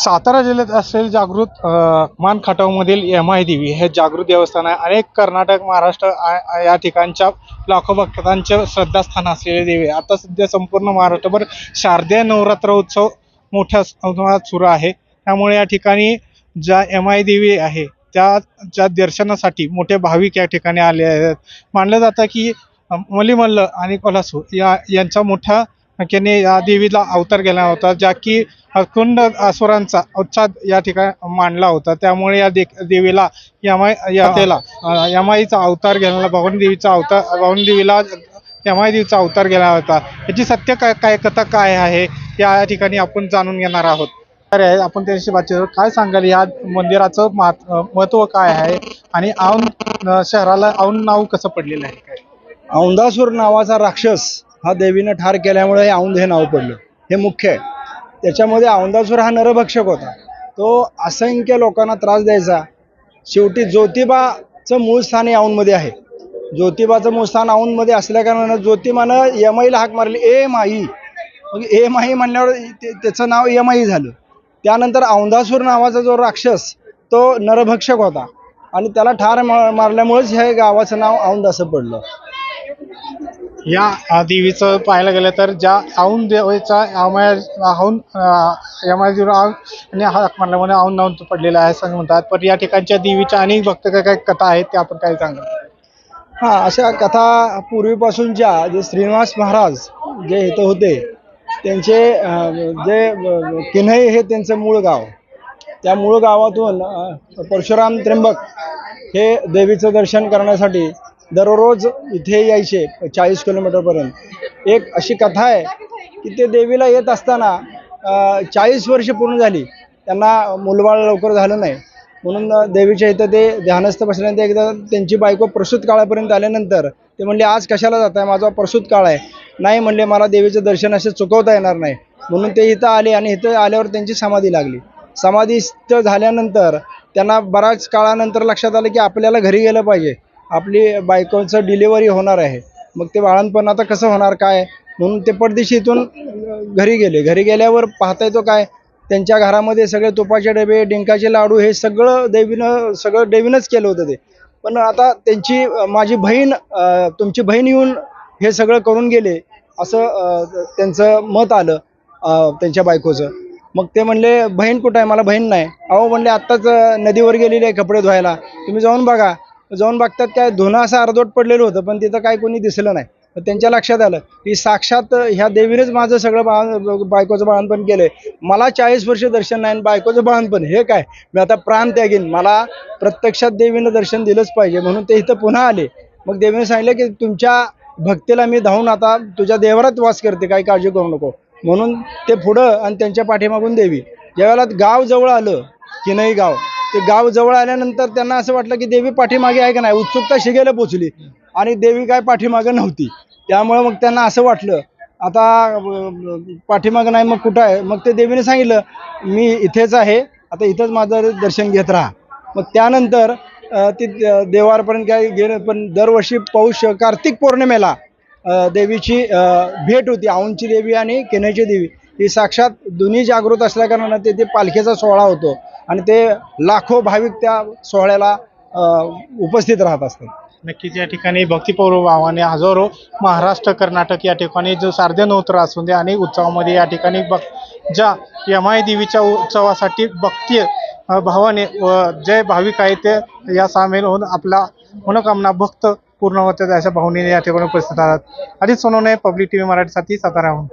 सातारा जिल्ह्यात असलेले जागृत अ, मान एम आय देवी हे जागृत देवस्थान आहे. अनेक कर्नाटक महाराष्ट्र या ठिकाणच्या लाखो भक्तांचे श्रद्धास्थान असलेले देवी आहे. आता सध्या संपूर्ण महाराष्ट्रभर शारदीय नवरात्र उत्सव मोठ्या प्रमाणात सुरू आहे. त्यामुळे या ठिकाणी ज्या एम आय देवी आहे त्या ज्या दर्शनासाठी मोठे भाविक या ठिकाणी आले आहेत. मानलं जातं की मलिमल्ल आणि कोल्हासूर या यांचा मोठा त्यांनी या देवीला अवतार गेला होता ज्या की अखंड असुरांचा अवच्छाद या ठिकाणी मांडला होता. त्यामुळे या दे देवीला यमाई या यमाईचा अवतार घेणारा भवानी देवीचा अवतार भवानी देवीला यमाई देवीचा अवतार गेला होता. याची सत्य काय काय कथा काय आहे या ठिकाणी आपण जाणून घेणार आहोत. तर आहे, आपण त्याच्याशी बातचीत काय सांगाल या मंदिराचं महत्त्व काय आहे? आणि औंध शहराला औंध नाव कसं पडलेलं आहे? काय औंधासूर नावाचा राक्षस हा देवीनं ठार केल्यामुळे हे औंध हे नाव पडलं. हे मुख्य आहे. त्याच्यामध्ये औंधासूर हा नरभक्षक होता. तो असंख्य लोकांना त्रास द्यायचा. शेवटी ज्योतिबाचं मूळ स्थान हे औंधमध्ये आहे. ज्योतिबाचं मूळ स्थान औंधमध्ये असल्याकारणानं ज्योतिबानं यमाईला हाक मारली. ए माई. मग ए माई म्हणल्यावर त्याचं नाव यमाई झालं. त्यानंतर औंधासूर नावाचा जो राक्षस तो नरभक्षक होता. आणि त्याला ठार मारल्यामुळेच हे गावाचं नाव औंध असं पडलं. या देवीचं पाहायला गेलं तर ज्या औंध देवीचा यमाय औंध यमाय आणि हाक मारल्यामुळे औंध नाव पडलेला आहे असं म्हणतात. पण या ठिकाणच्या देवीच्या अनेक भक्त काय काय कथा आहेत त्या आपण काय सांगा? हा अशा कथा पूर्वीपासूनच्या जे श्रीनिवास महाराज जे इथं होते त्यांचे जे किन्हई हे त्यांचं मूळ गाव. त्या मूळ गावातून परशुराम त्र्यंबक हे देवीचं दर्शन करण्यासाठी दररोज इथे यायचे चाळीस किलोमीटरपर्यंत एक अशी कथा आहे की ते देवीला येत असताना चाळीस वर्ष पूर्ण झाली. त्यांना मुलबाळ लवकर झालं नाही. म्हणून देवीच्या इथं ते ध्यानस्थ बसल्यानंतर एकदा त्यांची बायको प्रसूत काळापर्यंत आल्यानंतर ते म्हणले आज कशाला जात आहे माझा प्रसूत काळ आहे. नाही म्हणले मला देवीचं दर्शन असं चुकवता येणार नाही. म्हणून ते इथं आले आणि इथं आल्यावर त्यांची समाधी लागली. समाधीस्थ झाल्यानंतर त्यांना बराच काळानंतर लक्षात आलं की आपल्याला घरी गेलं पाहिजे. आपली बायकोचं डिलिव्हरी होणार आहे. मग ते बाळणपण आता कसं होणार काय? म्हणून ते पडदिशी इथून घरी गेले. घरी गेल्यावर पाहता येतो काय? त्यांच्या घरामध्ये सगळे तुपाचे डबे डिंकाचे लाडू हे सगळं देवीनं सगळं देवीनंच केलं होतं ते. पण आता त्यांची माझी बहीण तुमची बहीण येऊन हे सगळं करून गेले असं त्यांचं मत आलं त्यांच्या बायकोचं. मग ते म्हणले बहीण कुठं आहे? मला बहीण नाही. अहो म्हणले आत्ताच नदीवर गेलेली आहे कपडे धुवायला. तुम्ही जाऊन बघा. जाऊन बघतात काय धुणं असं अर्धवट पडलेलं होतं पण तिथं काय कोणी दिसलं नाही. तर त्यांच्या लक्षात आलं की साक्षात ह्या देवीनेच माझं सगळं बाळ बायकोचं बाळणपण केलंय. मला चाळीस वर्ष दर्शन नाही आणि बायकोचं बाळणपण हे काय? मी आता प्राण त्यागीन. मला प्रत्यक्षात देवीनं दर्शन दिलंच पाहिजे म्हणून ते इथं पुन्हा आले. मग देवीने सांगितलं की तुमच्या भक्तीला मी धावून आता तुझ्या देवरात वास करते काही काळजी करू नको. म्हणून ते पुढं आणि त्यांच्या पाठीमागून देवी. ज्यावेळेला गाव जवळ आलं किनई गाव ते गाव जवळ आल्यानंतर त्यांना असं वाटलं की देवी पाठीमागे आहे का नाही? उत्सुकता शिगेला पोचली. आणि देवी काय पाठीमागे नव्हती. त्यामुळे मग त्यांना असं वाटलं आता पाठीमागं नाही मग कुठं आहे? मग ते देवीने सांगितलं मी इथेच आहे. आता इथंच माझं दर्शन घेत राहा. मग त्यानंतर ती देवारपर्यंत काय गेलं पण दरवर्षी पौष कार्तिक पौर्णिमेला देवीची भेट होती. औंधची देवी आणि केनईची देवी. ही साक्षात दोन्ही जागृत असल्याकारणानं तेथे पालखीचा सोहळा होतो. आणि ते लाखो भाविक त्या सोहळ्याला उपस्थित राहत असतात. नक्कीच या ठिकाणी भक्तिपूर्व भावाने हजारो महाराष्ट्र कर्नाटक या ठिकाणी जो शारदीय नवरात्र असून दे अनेक उत्सवामध्ये या ठिकाणी भक् ज्या यमाई देवीच्या उत्सवासाठी भक्ती भावाने व जे भाविक आहे ते या सामील होऊन आपला मनोकामना भक्त पूर्ण होतात अशा भावनेने या ठिकाणी उपस्थित राहतात. आधीच सोनवणे पब्लिक टी व्ही मराठीसाठी साताराहून